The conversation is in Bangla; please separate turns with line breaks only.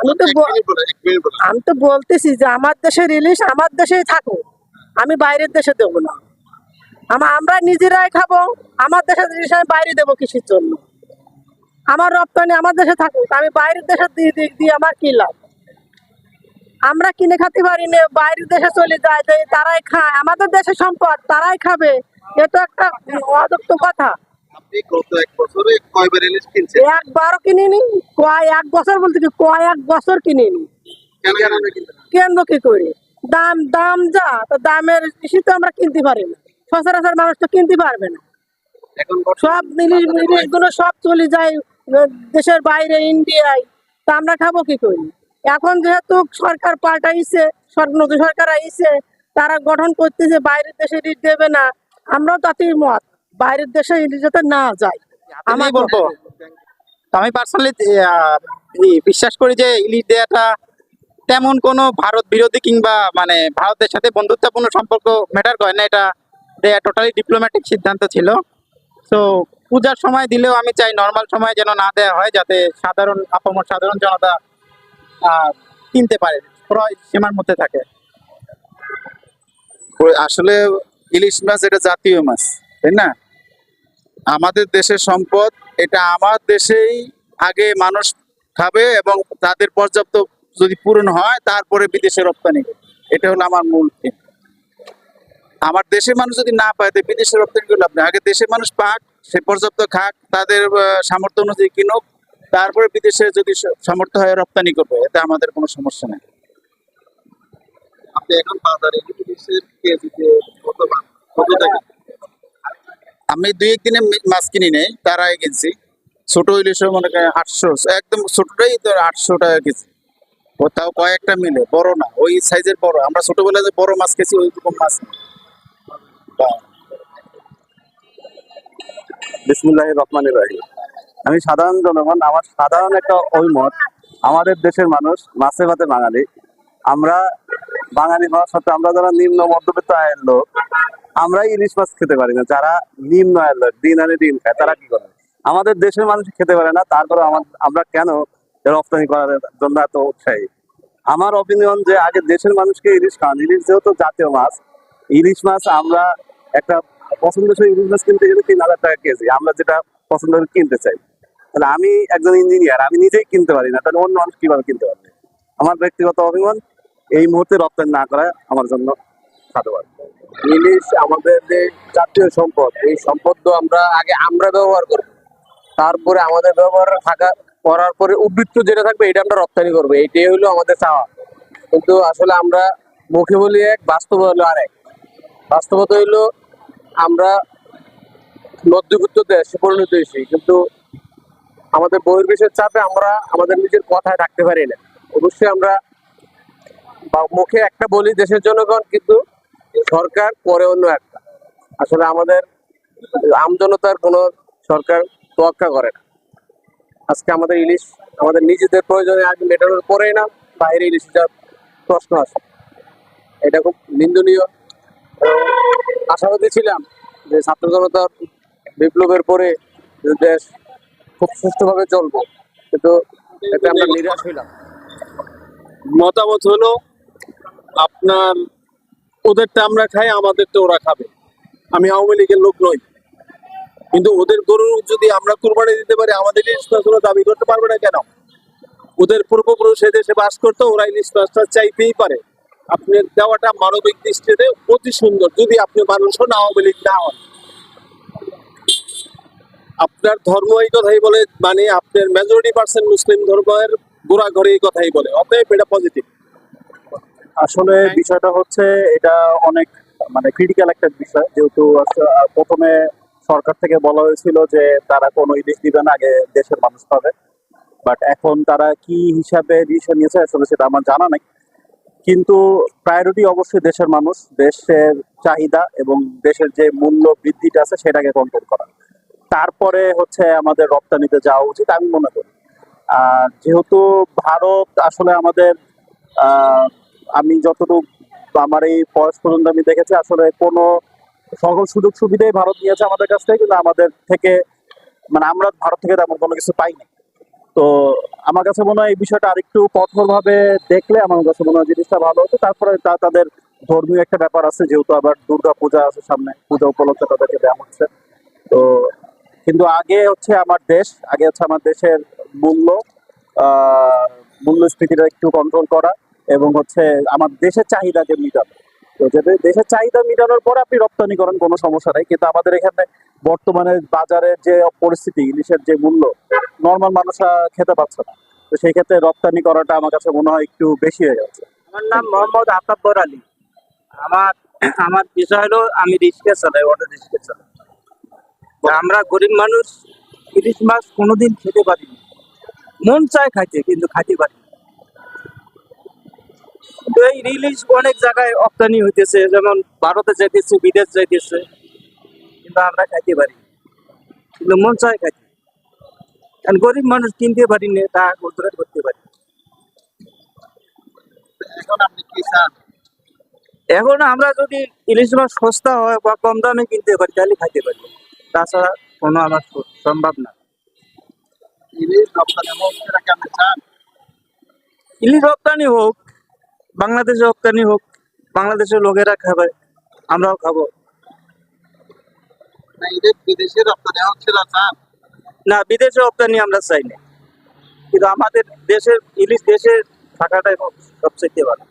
আমি তো আমি তো বলতেছি যে আমার দেশের ইলিশ আমার দেশেই থাকুক আমি বাইরের দেশে দেবো না। আমার আমরা নিজেরাই খাব আমার দেশের জিনিস আমি বাইরে দেবো কৃষির জন্য। আমার রপ্তানি আমার দেশে থাকুক আমি বাইরের দেশে দিয়ে আমার কি লাভ? আমরা কিনে খেতে পারি না বাইরের দেশে চলে যায় যে তারাই খায়। আমাদের দেশের সম্পদ তারাই খাবে। এ তো একটা অযুক্ত কথা।
আপনি গত এক বছরে কয়বার ইলিশ কিনছেন?
একবারও কিনিনি কয় এক বছর বলতে কি কয়েক বছর কিনিনি।
কেন কেন আপনি কিনতেন না?
কিনবো কি করে? দাম দাম যা তো দামের বেশি তো আমরা কিনতে পারি না। সচরাচর মানুষ তো কিনতে পারবে না। সব ইলিশ ইলিশগুলো সব চলে যায় দেশের বাইরে ইন্ডিয়ায়। তা আমরা খাব কি করি? এখন যেহেতু সরকার পাল্টাইছে নতুন সরকার আইছে তারা গঠন করতেছে বাইরের দেশে ইলিশ দেবে না। আমরাও তাতেই মত। বাইরের দেশে ইলিশ যাতে না যায়।
আমি বলব? আমি পার্সোনালি বিশ্বাস করি যে ইলিশ দেয়াটা তেমন কোনো ভারত বিরোধী কিংবা মানে ভারতের সাথে বন্ধুত্বপূর্ণ সম্পর্ক ম্যাটার করে না। এটা দেয়া টোটালি ডিপ্লোম্যাটিক সিদ্ধান্ত ছিল। তো পূজার সময় দিলেও আমি চাই নর্মাল সময় যেন না দেওয়া হয় যাতে সাধারণ আপামর সাধারণ জনতা কিনতে পারে। ক্রয় সীমার মধ্যে থাকে।
আসলে ইলিশ মাছ এটা জাতীয় মাছ তাই না? আমাদের দেশের সম্পদ, এটা আমার দেশেই আগে মানুষ খাবে এবং তাদের পর্যাপ্ত যদি পূরণ হয়, তারপরে বিদেশে রপ্তানি। এটা হলো আমার মূল। আমার দেশের মানুষ যদি না পায় তো বিদেশে রপ্তানি করলে আপনি আগে দেশের মানুষ পাক, সে পর্যাপ্ত খাক, তাদের সামর্থ্য অনুযায়ী কিনুক, তারপরে বিদেশে যদি সামর্থ্য হয় রপ্তানি করবে। এতে আমাদের কোনো সমস্যা নেই। আপনি এখন বাজারে ইলিশের কেজিতে কত কত টাকা? আমি দুই একদিনে মাছ কিনি নেই তার আগে কিনছি। ছোট ইলিশ মনে করেন আটশো, একদম ছোটটাই তো আটশো টাকা কেজি। ও তাও কয়েকটা মিলে, বড় না, ওই সাইজের বড়। আমরা ছোটবেলায় যে বড় মাছ খেয়েছি ওই রকম মাছ
বিসমুল্লাহ রহমানের রাহিম। আমি সাধারণ জনগণ, আমার সাধারণ একটা অভিমত আমাদের দেশের মানুষ মাছে ভাতে বাঙালি। আমরা বাঙালি হওয়ার সাথে আমরা যারা নিম্ন, মধ্যবিত্ত আয়ের লোক আমরা ইলিশ মাছ খেতে পারি না। যারা নিম্ন আয়ের দিন আনে দিন খায়, তারা কি করে? আমাদের দেশের মানুষ খেতে পারে না তারপরে আমরা কেন রপ্তানি করার জন্য এত উৎসাহী? আমার অপিনিয়ন যে আগে দেশের মানুষকে ইলিশ খাওয়ান। ইলিশ যেহেতু জাতীয় মাছ, ইলিশ মাছ আমরা একটা পছন্দসই ইলিশ মাছ কিনতে গেলে তিন হাজার টাকা কেজি, আমরা যেটা পছন্দ করে কিনতে চাই। তাহলে আমি একজন ইঞ্জিনিয়ার আমি নিজেই কিনতে পারি না, তাহলে অন্য মানুষ কীভাবে কিনতে পারবে? আমার ব্যক্তিগত অভিমান এই মুহূর্তে রপ্তানি না করা আমার জন্য সাধুবাদ
ইলিশ আমাদের যে জাতীয় সম্পদ, এই সম্পদ তো আমরা আগে আমরা ব্যবহার করব। তারপরে আমাদের ব্যবহার থাকা, করার পরে উদ্বৃত্ত যেটা থাকবে, এটা আমরা রপ্তানি করব। এইটাই হলো আমাদের চাওয়া। কিন্তু আসলে আমরা মুখে বলি এক, বাস্তব হলো আরেক। বাস্তবতা হইল আমরা মধ্যবিত্ত দেশে পরিণত হয়েছি, কিন্তু আমাদের বহির্বিশ্বের চাপে আমরা আমাদের নিজের কথায় থাকতে পারি না। অবশ্যই আমরা মুখে একটা বলি দেশের জনগণ, কিন্তু সরকার, পরে অন্য একটা। আসলে আমাদের আমজনতার কোনো সরকার তোয়াক্কা করে না। আজকে আমাদের ইলিশ, আমাদের নিজেদের প্রয়োজনে আগে মেটানোর পরেই না বাইরে ইলিশ যাওয়ার প্রশ্ন আসে। এটা খুব নিন্দনীয়। আশাবাদী ছিলাম যে ছাত্র জনতার বিপ্লবের পরে দেশ খুব সুষ্ঠুভাবে চলবো। কিন্তু এতে আমরা নিরাশ হইলাম।
মতামত হলো, আপনার ওদেরটা আমরা খাই, আমাদেরটা ওরা খাবে। আমি আওয়ামী লীগের লোক নই। কিন্তু ওদের গরু যদি আমরা কুরবানি দিতে পারি, আমাদের ইলিশ দাবি করতে পারবে না কেন? ওদের পূর্বপুরুষ এ দেশে বাস করতো ওরা ইলিশ চাইতেই পারে। আপনার দেওয়াটা মানবিক দৃষ্টিতে অতি সুন্দর, যদি আপনি মানুষ হন, আওয়ামী লীগ না হন। আপনার ধর্ম এই কথাই বলে মানে আপনার মেজরিটি পার্সেন্ট মুসলিম ধর্মের গোড়া ঘরে এই কথাই বলে, অতএব এটা পজিটিভ
আসলে বিষয়টা হচ্ছে এটা অনেক মানে ক্রিটিক্যাল একটা বিষয়। যেহেতু প্রথমে সরকার থেকে বলা হয়েছিল যে তারা কোনো ইলিশ দিবে না আগে দেশের মানুষ পাবে। বাট এখন তারা কি হিসাবে ডিসিশন নিয়েছে আসলে সেটা আমার জানা নাই। কিন্তু প্রায়োরিটি অবশ্যই দেশের মানুষ দেশের চাহিদা এবং দেশের যে মূল্য বৃদ্ধিটা আছে সেটাকে কন্ট্রোল করা। তারপরে হচ্ছে আমাদের রপ্তানিতে যাওয়া উচিত আমি মনে করি। আর যেহেতু ভারত আসলে আমাদের আহ, আমি যতটুকু আমার এই বয়স পর্যন্ত আমি দেখেছি আসলে কোনো সকল সুযোগ সুবিধাই ভারত নিয়েছে আমাদের কাছ থেকে কিন্তু আমাদের থেকে মানে আমরা ভারত থেকে তেমন কোনো কিছু পাইনি। তো
আমার কাছে মনে হয় এই বিষয়টা আরেকটু কঠোর ভাবে দেখলে আমার কাছে মনে হয় জিনিসটা ভালো হতো। তারপরে তা তাদের ধর্মীয় একটা ব্যাপার আছে যেহেতু আবার দুর্গা পূজা আছে সামনে পূজা উপলক্ষে তাদেরকে দেওয়া হচ্ছে। তো কিন্তু আগে হচ্ছে আমার দেশ আগে হচ্ছে আমার দেশের মূল্য আহ, মূল্যস্ফীতিটা একটু কন্ট্রোল করা। এবং হচ্ছে আমার দেশের চাহিদাকে মেটানো। তো যদি দেশের চাহিদা মেটানোর পর আপনি রপ্তানি করেন কোনো সমস্যা নাই, কিন্তু আমাদের এখানে বর্তমানে বাজারের যে পরিস্থিতি, ইলিশের যে মূল্য নর্মাল মানুষরা খেতে পারছে না। তো সেই ক্ষেত্রে রপ্তানি করাটা আমার কাছে মনে হয় একটু বেশি হয়ে যাচ্ছে।
আমার নাম মোহাম্মদ আতাব্বর আলী। আমার আমার বিষয় হলো আমি রিক্সা চালাই, অটো রিক্সা চালাই। আমরা গরিব মানুষ, ইলিশ মাছ কোনোদিন খেতে পারিনি। মন চায় খাইতে, কিন্তু খাইতে পারি এই ইলিশ অনেক জায়গায় রপ্তানি হইতেছে যেমন ভারতে যাইতেছে বিদেশ যাইতেছে কিন্তু আমরা খাইতে পারি কিন্তু মন চায় খাইতে। কারণ গরিব মানুষ কিনতে পারি না তা রোজগার করতে পারি
এখন আপনি কি চান?
এখন আমরা যদি ইলিশ মাছ সস্তা হয় বা কম দামে কিনতে পারি তাহলে খাইতে পারি। তাছাড়া কোনো আমার সম্ভব না।
ইলিশ রপ্তানি হোক
ইলিশ রপ্তানি হোক বাংলাদেশে রপ্তানি হোক বাংলাদেশের লোকেরা খাবে আমরাও খাব।
বিদেশে রপ্তানি সেটা
না বিদেশে রপ্তানি আমরা চাই না। কিন্তু আমাদের দেশের ইলিশ দেশে থাকাটাই সবচেয়ে ভালো।